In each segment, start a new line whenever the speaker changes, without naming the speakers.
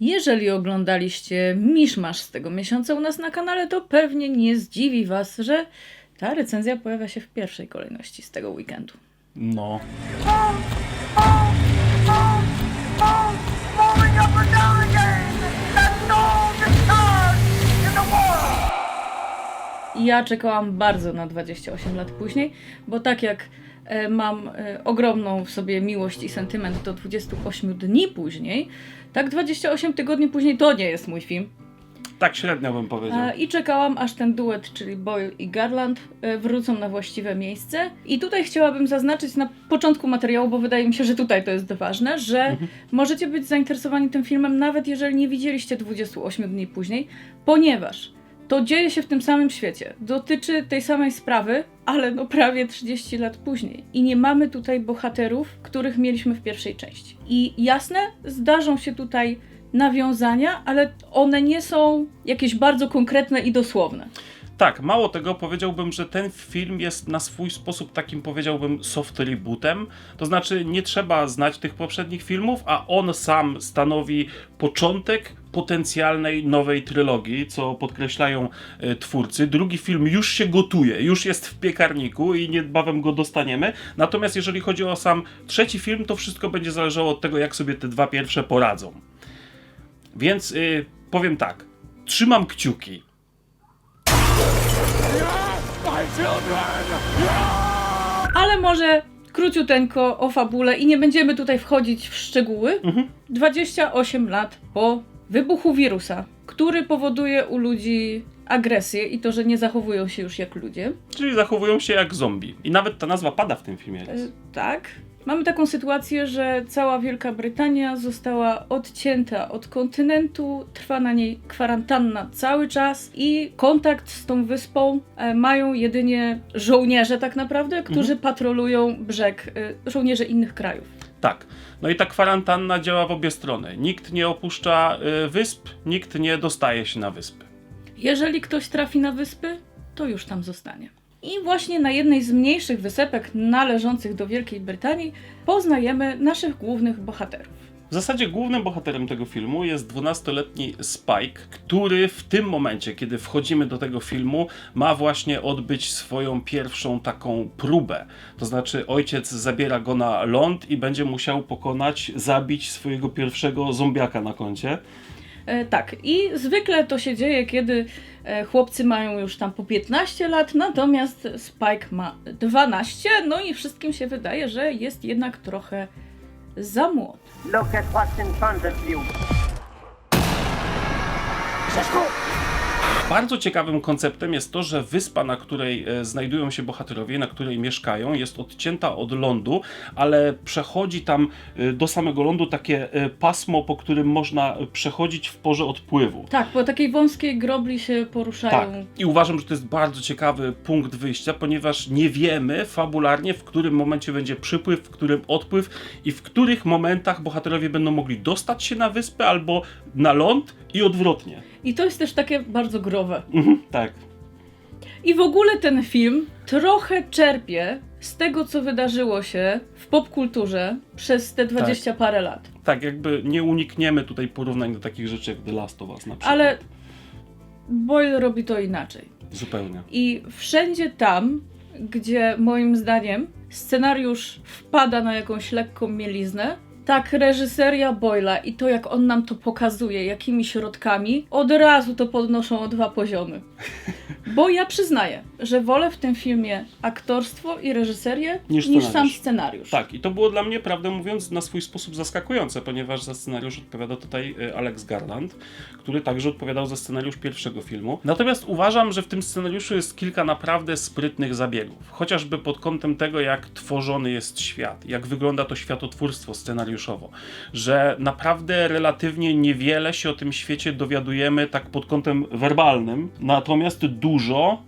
Jeżeli oglądaliście miszmasz z tego miesiąca u nas na kanale, to pewnie nie zdziwi Was, że ta recenzja pojawia się w pierwszej kolejności z tego weekendu.
No.
Ja czekałam bardzo na 28 lat później, bo tak jak mam e, ogromną w sobie miłość i sentyment do 28 dni później, tak 28 tygodni później to nie jest mój film.
Tak średnio bym powiedział.
E, I czekałam, aż ten duet, czyli Boyle i Garland, e, wrócą na właściwe miejsce. I tutaj chciałabym zaznaczyć na początku materiału, bo wydaje mi się, że tutaj to jest ważne, że możecie być zainteresowani tym filmem, nawet jeżeli nie widzieliście 28 dni później, ponieważ to dzieje się w tym samym świecie. Dotyczy tej samej sprawy, ale no prawie 30 lat później. I nie mamy tutaj bohaterów, których mieliśmy w pierwszej części. I jasne, zdarzą się tutaj nawiązania, ale one nie są jakieś bardzo konkretne i dosłowne.
Tak, mało tego, powiedziałbym, że ten film jest na swój sposób takim, powiedziałbym, soft rebootem. To znaczy, nie trzeba znać tych poprzednich filmów, a on sam stanowi początek potencjalnej nowej trylogii, co podkreślają e, twórcy. Drugi film już się gotuje, już jest w piekarniku i niebawem go dostaniemy. Natomiast jeżeli chodzi o sam trzeci film, to wszystko będzie zależało od tego, jak sobie te dwa pierwsze poradzą. Więc y, powiem tak, trzymam kciuki.
Ale może króciuteńko o fabule i nie będziemy tutaj wchodzić w szczegóły. 28 lat po wybuchu wirusa, który powoduje u ludzi agresję i to, że nie zachowują się już jak ludzie.
Czyli zachowują się jak zombie. I nawet ta nazwa pada w tym filmie.
E, Tak. Mamy taką sytuację, że cała Wielka Brytania została odcięta od kontynentu, trwa na niej kwarantanna cały czas i kontakt z tą wyspą e, mają jedynie żołnierze tak naprawdę, którzy patrolują brzeg, e, żołnierze innych krajów.
Tak. No i ta kwarantanna działa w obie strony. Nikt nie opuszcza y, wysp, nikt nie dostaje się na wyspy.
Jeżeli ktoś trafi na wyspy, to już tam zostanie. I właśnie na jednej z mniejszych wysepek należących do Wielkiej Brytanii poznajemy naszych głównych bohaterów.
W zasadzie głównym bohaterem tego filmu jest 12-letni Spike, który w tym momencie, kiedy wchodzimy do tego filmu, ma właśnie odbyć swoją pierwszą taką próbę. To znaczy, ojciec zabiera go na ląd i będzie musiał pokonać, zabić swojego pierwszego zombiaka na koncie.
E, tak, i zwykle to się dzieje, kiedy e, chłopcy mają już tam po 15 lat, natomiast Spike ma 12, no i wszystkim się wydaje, że jest jednak trochę za młody.
Look at what's in front of you.
Bardzo ciekawym konceptem jest to, że wyspa, na której e, znajdują się bohaterowie, na której mieszkają, jest odcięta od lądu, ale przechodzi tam e, do samego lądu takie e, pasmo, po którym można przechodzić w porze odpływu.
Tak, po takiej wąskiej grobli się poruszają.
Tak. I uważam, że to jest bardzo ciekawy punkt wyjścia, ponieważ nie wiemy fabularnie, w którym momencie będzie przypływ, w którym odpływ i w których momentach bohaterowie będą mogli dostać się na wyspę albo na ląd i odwrotnie.
I to jest też takie bardzo growe.
Mhm, tak.
I w ogóle ten film trochę czerpie z tego, co wydarzyło się w popkulturze przez te 20 parę lat.
Tak, jakby nie unikniemy tutaj porównań do takich rzeczy jak The Last of Us na przykład.
Ale Boyle robi to inaczej.
Zupełnie.
I wszędzie tam, gdzie moim zdaniem scenariusz wpada na jakąś lekką mieliznę, tak reżyseria Boyla i to jak on nam to pokazuje, jakimi środkami, od razu to podnoszą o dwa poziomy. Bo ja przyznaję, że wolę w tym filmie aktorstwo i reżyserię
Niż
niż, sam scenariusz.
Tak, i to było dla mnie, prawdę mówiąc, na swój sposób zaskakujące, ponieważ za scenariusz odpowiada tutaj e, Alex Garland, który także odpowiadał za scenariusz pierwszego filmu. Natomiast uważam, że w tym scenariuszu jest kilka naprawdę sprytnych zabiegów. Chociażby pod kątem tego, jak tworzony jest świat, jak wygląda to światotwórstwo scenariuszowo, że naprawdę relatywnie niewiele się o tym świecie dowiadujemy tak pod kątem werbalnym, natomiast dużo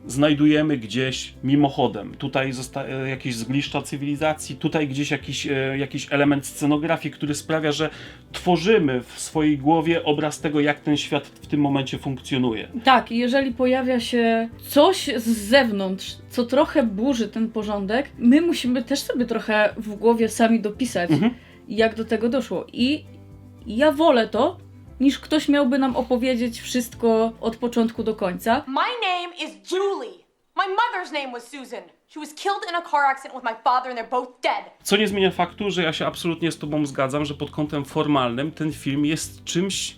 znajdujemy gdzieś mimochodem. Tutaj e, jakieś zgliszcza cywilizacji, tutaj gdzieś jakiś, e, jakiś element scenografii, który sprawia, że tworzymy w swojej głowie obraz tego, jak ten świat w tym momencie funkcjonuje.
Tak, i jeżeli pojawia się coś z zewnątrz, co trochę burzy ten porządek, my musimy też sobie trochę w głowie sami dopisać,
Mhm.
jak do tego doszło. I ja wolę to, niż ktoś miałby nam opowiedzieć wszystko od początku do końca.
My name is Julie. My mother's name was Susan. She was killed in a car accident with my father, and they're both dead.
Co nie zmienia faktu, że ja się absolutnie z tobą zgadzam, że pod kątem formalnym ten film jest czymś.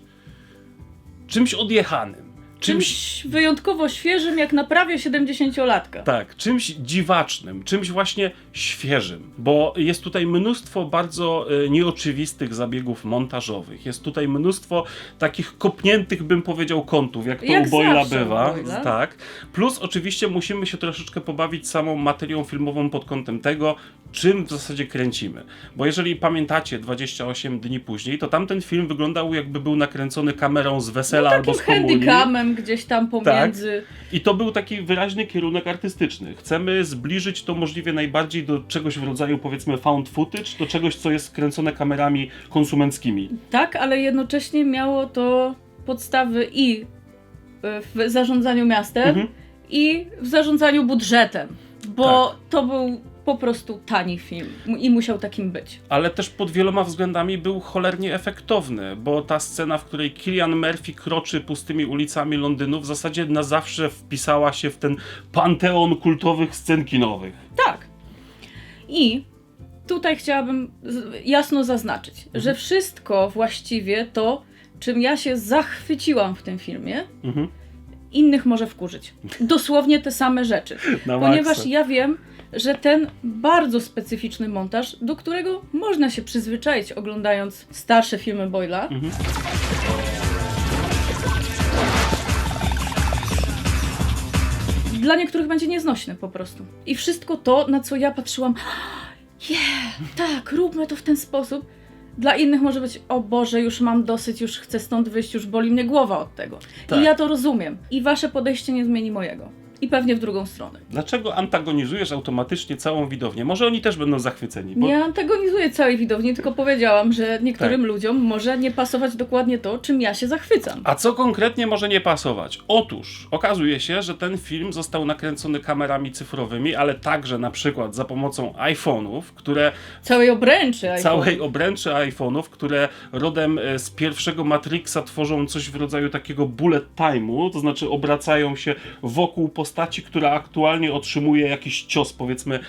czymś odjechanym. Czymś.
Czymś wyjątkowo świeżym, jak na prawie 70-latka.
Tak, czymś dziwacznym, czymś właśnie świeżym, bo jest tutaj mnóstwo bardzo e, nieoczywistych zabiegów montażowych. Jest tutaj mnóstwo takich kopniętych, bym powiedział, kątów, jak to
Jak
u Boyla
u
bywa.
Boyla.
Tak. Plus oczywiście musimy się troszeczkę pobawić samą materią filmową pod kątem tego, czym w zasadzie kręcimy. Bo jeżeli pamiętacie 28 dni później, to tamten film wyglądał jakby był nakręcony kamerą z wesela albo
Takim
z komunii.
Gdzieś tam pomiędzy.
I to był taki wyraźny kierunek artystyczny. Chcemy zbliżyć to możliwie najbardziej do czegoś w rodzaju powiedzmy found footage, do czegoś, co jest kręcone kamerami konsumenckimi.
Tak, ale jednocześnie miało to podstawy i y, w zarządzaniu miastem,
Mhm.
i w zarządzaniu budżetem, bo
Tak.
to był po prostu tani film i musiał takim być.
Ale też pod wieloma względami był cholernie efektowny, bo ta scena, w której Killian Murphy kroczy pustymi ulicami Londynu, w zasadzie na zawsze wpisała się w ten panteon kultowych scen kinowych.
Tak. I tutaj chciałabym jasno zaznaczyć,
Mhm.
że wszystko właściwie to, czym ja się zachwyciłam w tym filmie,
Mhm.
Innych może wkurzyć. Dosłownie te same rzeczy.
Na
Ponieważ
maksa.
ja wiem, że ten bardzo specyficzny montaż, do którego można się przyzwyczaić oglądając starsze filmy Boyla,
Mhm.
dla niektórych będzie nieznośny po prostu. I wszystko to, na co ja patrzyłam, yeah, tak, róbmy to w ten sposób. Dla innych może być, o Boże, już mam dosyć, już chcę stąd wyjść, już boli mnie głowa od tego.
Tak.
I ja to rozumiem. I wasze podejście nie zmieni mojego. I pewnie w drugą stronę.
Dlaczego antagonizujesz automatycznie całą widownię? Może oni też będą zachwyceni. Bo...
Nie antagonizuję całej widowni, tylko powiedziałam, że niektórym
Tak.
ludziom może nie pasować dokładnie to, czym ja się zachwycam.
A co konkretnie może nie pasować? Otóż okazuje się, że ten film został nakręcony kamerami cyfrowymi, ale także na przykład za pomocą iPhone'ów, które
Całej obręczy. iPhone.
całej obręczy iPhone'ów, które rodem e, z pierwszego Matrixa tworzą coś w rodzaju takiego bullet time'u, to znaczy obracają się wokół postaci, która aktualnie otrzymuje jakiś cios, powiedzmy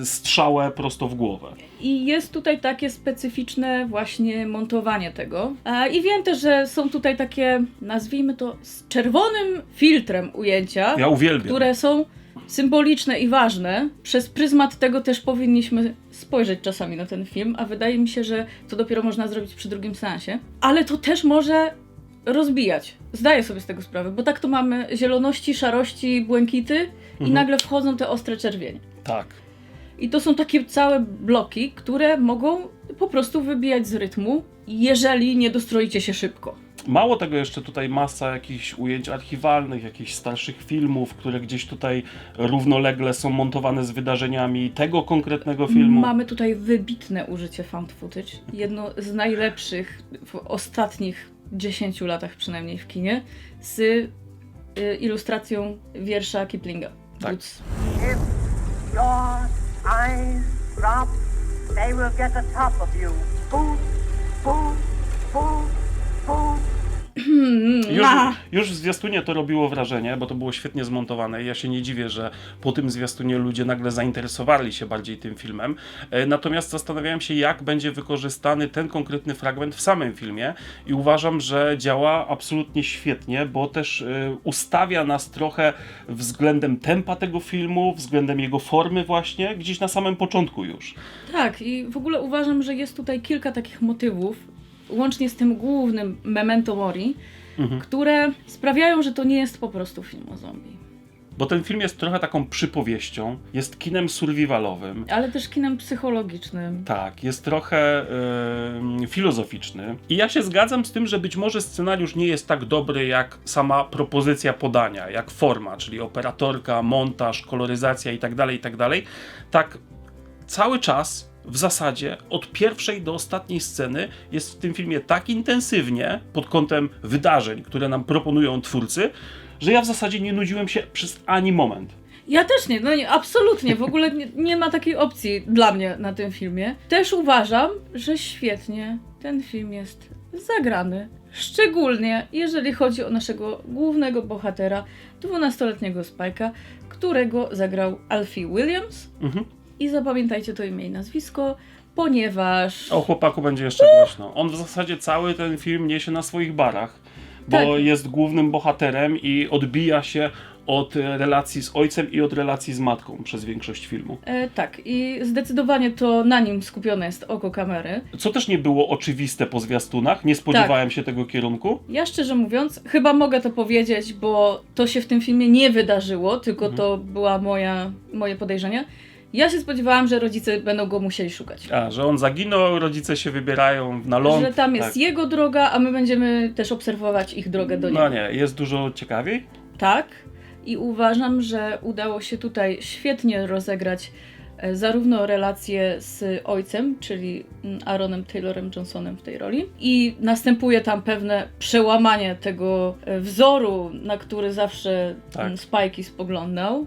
e, strzałę prosto w głowę.
I jest tutaj takie specyficzne właśnie montowanie tego. A, I wiem też, że są tutaj takie, nazwijmy to, z czerwonym filtrem ujęcia,
Ja
które są symboliczne i ważne. Przez pryzmat tego też powinniśmy spojrzeć czasami na ten film, a wydaje mi się, że to dopiero można zrobić przy drugim seansie. Ale to też może rozbijać. Zdaję sobie z tego sprawę, bo tak to mamy zieloności, szarości, błękity i
Mhm.
nagle wchodzą te ostre czerwienie.
Tak.
I to są takie całe bloki, które mogą po prostu wybijać z rytmu, jeżeli nie dostroicie się szybko.
Mało tego, jeszcze tutaj masa jakichś ujęć archiwalnych, jakichś starszych filmów, które gdzieś tutaj równolegle są montowane z wydarzeniami tego konkretnego filmu.
Mamy tutaj wybitne użycie found footage. Jedno z najlepszych w ostatnich 10 latach przynajmniej w kinie z y, ilustracją wiersza Kiplinga.
Tak.
Boots.
If your eyes drop, they will get the top of you. Boom, boom, boom.
Już,
Ah.
już w zwiastunie to robiło wrażenie, bo to było świetnie zmontowane. Ja się nie dziwię, że po tym zwiastunie ludzie nagle zainteresowali się bardziej tym filmem. E, Natomiast zastanawiałem się, jak będzie wykorzystany ten konkretny fragment w samym filmie i uważam, że działa absolutnie świetnie, bo też e, ustawia nas trochę względem tempa tego filmu, względem jego formy właśnie, gdzieś na samym początku już.
Tak, i w ogóle uważam, że jest tutaj kilka takich motywów, łącznie z tym głównym Memento Mori,
Mhm.
które sprawiają, że to nie jest po prostu film o zombie.
Bo ten film jest trochę taką przypowieścią, jest kinem survivalowym,
Ale też kinem psychologicznym.
Tak, jest trochę em, filozoficzny. I ja się zgadzam z tym, że być może scenariusz nie jest tak dobry jak sama propozycja podania, jak forma, czyli operatorka, montaż, koloryzacja itd. itd. Tak, cały czas w zasadzie od pierwszej do ostatniej sceny jest w tym filmie tak intensywnie pod kątem wydarzeń, które nam proponują twórcy, że ja w zasadzie nie nudziłem się przez ani moment.
Ja też nie, no nie, absolutnie, w ogóle nie, nie ma takiej opcji dla mnie na tym filmie. Też uważam, że świetnie ten film jest zagrany, Szczególnie jeżeli chodzi o naszego głównego bohatera, 12-letniego Spike'a, którego zagrał Alfie Williams.
Mhm.
I zapamiętajcie to imię i nazwisko, ponieważ.
O chłopaku będzie jeszcze głośno. On w zasadzie cały ten film niesie na swoich barach, bo
Tak.
jest głównym bohaterem i odbija się od e, relacji z ojcem i od relacji z matką przez większość filmu.
E, tak, i zdecydowanie to na nim skupione jest oko kamery.
Co też nie było oczywiste po zwiastunach, nie spodziewałem się tego kierunku.
Ja szczerze mówiąc, chyba mogę to powiedzieć, bo to się w tym filmie nie wydarzyło, tylko
Mhm.
to była moja, moje podejrzenie. Ja się spodziewałam, że rodzice będą go musieli szukać.
A, że on zaginął, rodzice się wybierają na ląd.
Że tam jest
tak.
jego droga, a my będziemy też obserwować ich drogę do niego.
No nie, jest dużo ciekawiej.
Tak. I uważam, że udało się tutaj świetnie rozegrać e, zarówno relacje z ojcem, czyli mm, Aaronem Taylorem Johnsonem w tej roli, i następuje tam pewne przełamanie tego e, wzoru, na który zawsze
Tak.
tak. Spikey spoglądał.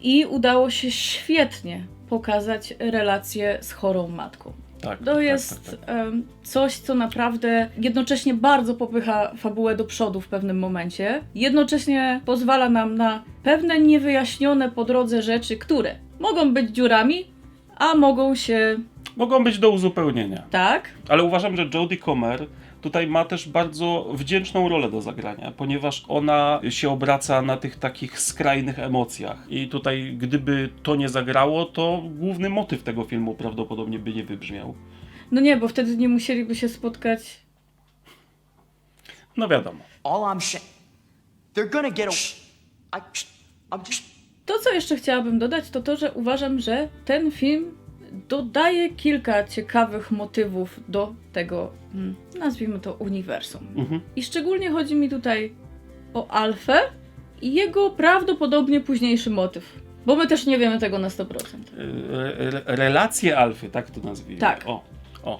I udało się świetnie pokazać relacje z chorą matką.
Tak,
To
tak,
jest
tak, tak.
em, coś, co naprawdę jednocześnie bardzo popycha fabułę do przodu w pewnym momencie. Jednocześnie pozwala nam na pewne niewyjaśnione po drodze rzeczy, które mogą być dziurami, a mogą się
Mogą być do uzupełnienia.
tak.
Ale uważam, że Jodie Comer tutaj ma też bardzo wdzięczną rolę do zagrania, ponieważ ona się obraca na tych takich skrajnych emocjach. I tutaj, gdyby to nie zagrało, to główny motyw tego filmu prawdopodobnie by nie wybrzmiał.
No nie, bo wtedy nie musieliby się spotkać.
No wiadomo.
All I'm saying, they're gonna get a. I, I'm just.
To, co jeszcze chciałabym dodać, to to, że uważam, że ten film dodaje kilka ciekawych motywów do tego, mm, nazwijmy to, uniwersum.
Mhm.
I szczególnie chodzi mi tutaj o Alfę i jego prawdopodobnie późniejszy motyw. Bo my też nie wiemy tego na 100%.
Re- re- relacje Alfy, tak to nazwijmy.
Tak.
O, o.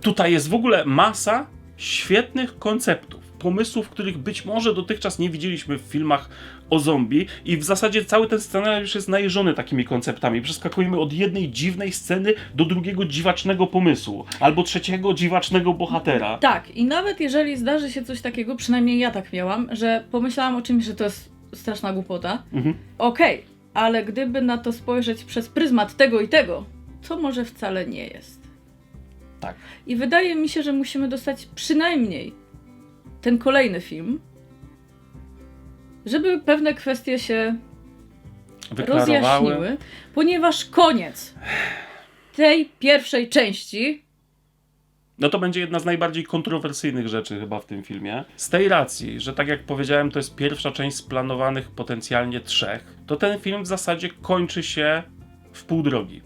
Tutaj jest w ogóle masa świetnych konceptów, pomysłów, których być może dotychczas nie widzieliśmy w filmach o zombie i w zasadzie cały ten scenariusz jest najeżony takimi konceptami. Przeskakujemy od jednej dziwnej sceny do drugiego dziwacznego pomysłu, albo trzeciego dziwacznego bohatera.
Tak, i nawet jeżeli zdarzy się coś takiego, przynajmniej ja tak miałam, że pomyślałam o czymś, że to jest straszna głupota.
Mhm.
Okej, ale gdyby na to spojrzeć przez pryzmat tego i tego, to może wcale nie jest.
Tak.
I wydaje mi się, że musimy dostać przynajmniej ten kolejny film, żeby pewne kwestie się rozjaśniły, ponieważ koniec tej pierwszej części
No to będzie jedna z najbardziej kontrowersyjnych rzeczy chyba w tym filmie. Z tej racji, że tak jak powiedziałem, to jest pierwsza część z planowanych potencjalnie trzech, to ten film w zasadzie kończy się w pół drogi.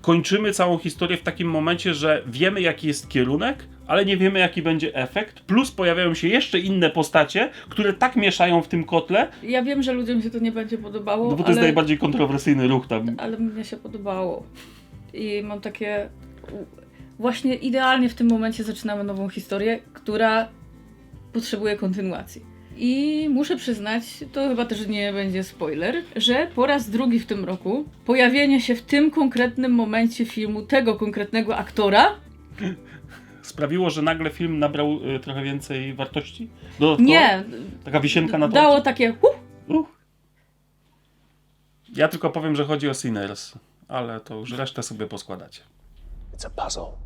Kończymy całą historię w takim momencie, że wiemy jaki jest kierunek, ale nie wiemy jaki będzie efekt, plus pojawiają się jeszcze inne postacie, które tak mieszają w tym kotle,
Ja wiem, że ludziom się to nie będzie podobało,
no bo to
ale,
jest najbardziej kontrowersyjny ruch tam.
ale mnie się podobało. I mam takie. Właśnie idealnie w tym momencie zaczynamy nową historię, która potrzebuje kontynuacji. I muszę przyznać, to chyba też nie będzie spoiler, że po raz drugi w tym roku pojawienie się w tym konkretnym momencie filmu tego konkretnego aktora
Sprawiło, że nagle film nabrał y, trochę więcej wartości? Dodatkowo?
nie
Taka wisienka na
dało
torcie?
takie huh,
Uch. Ja tylko powiem, że chodzi o Sinners, ale to już resztę sobie poskładacie.
It's a puzzle.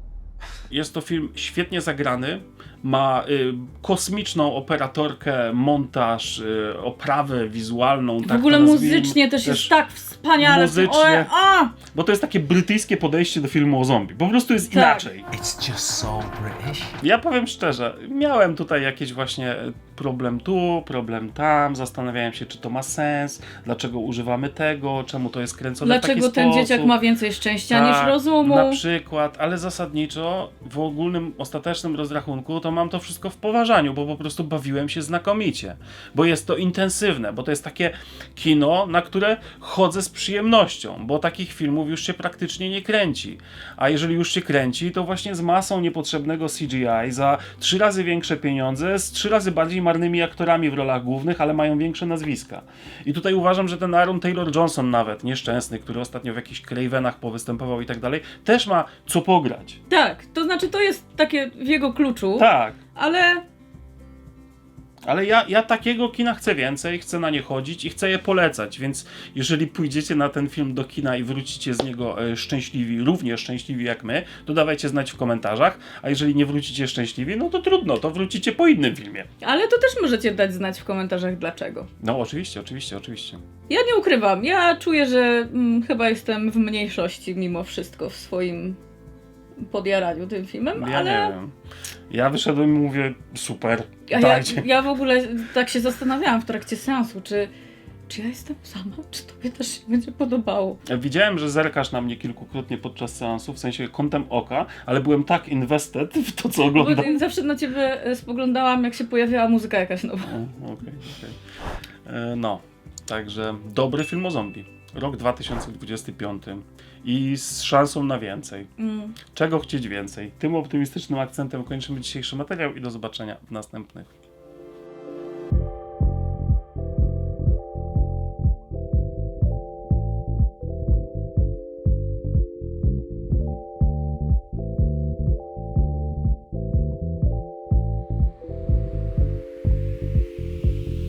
Jest to film świetnie zagrany, ma y, kosmiczną operatorkę, montaż, y, oprawę wizualną.
w
tak
ogóle muzycznie też, jest tak wspaniale.
muzycznie.
A!
Bo to jest takie brytyjskie podejście do filmu o zombie. Po prostu jest
Tak.
inaczej.
It's just so British.
Ja powiem szczerze, miałem tutaj jakiś właśnie problem tu, problem tam, zastanawiałem się, czy to ma sens, dlaczego używamy tego, czemu to jest kręcone w
Dlaczego
taki
ten
sposób.
dzieciak ma więcej szczęścia niż
Tak,
rozumu?
Na przykład, ale zasadniczo w ogólnym, ostatecznym rozrachunku to mam to wszystko w poważaniu, bo po prostu bawiłem się znakomicie. Bo jest to intensywne, bo to jest takie kino, na które chodzę z przyjemnością, bo takich filmów już się praktycznie nie kręci. A jeżeli już się kręci, to właśnie z masą niepotrzebnego CGI, za trzy razy większe pieniądze, z trzy razy bardziej marnymi aktorami w rolach głównych, ale mają większe nazwiska. I tutaj uważam, że ten Aaron Taylor Johnson nawet, nieszczęsny, który ostatnio w jakichś Cravenach powystępował i tak dalej, też ma co pograć.
Tak, to znaczy to jest takie w jego kluczu,
Tak.
ale
Ale ja, ja takiego kina chcę więcej, chcę na nie chodzić i chcę je polecać, więc jeżeli pójdziecie na ten film do kina i wrócicie z niego e, szczęśliwi, równie szczęśliwi jak my, to dawajcie znać w komentarzach, a jeżeli nie wrócicie szczęśliwi, no to trudno, to wrócicie po innym filmie.
Ale to też możecie dać znać w komentarzach dlaczego.
No oczywiście, oczywiście, oczywiście.
Ja nie ukrywam, ja czuję, że mm, chyba jestem w mniejszości mimo wszystko w swoim podjaraniu tym filmem,
Ja
ale
nie wiem. Ja wyszedłem i mówię, super,
a ja,
dajcie.
ja w ogóle tak się zastanawiałam w trakcie seansu, czy, czy ja jestem sama, czy tobie też się będzie podobało.
Widziałem, że zerkasz na mnie kilkukrotnie podczas seansu, w sensie kątem oka, ale byłem tak invested w to, co
Bo
oglądam.
zawsze na ciebie e, spoglądałam, jak się pojawiała muzyka jakaś nowa.
O, Okej, okej. E, No, także dobry film o zombie. Rok 2025 i z szansą na więcej.
Mm.
Czego chcieć więcej? Tym optymistycznym akcentem kończymy dzisiejszy materiał i do zobaczenia w następnych.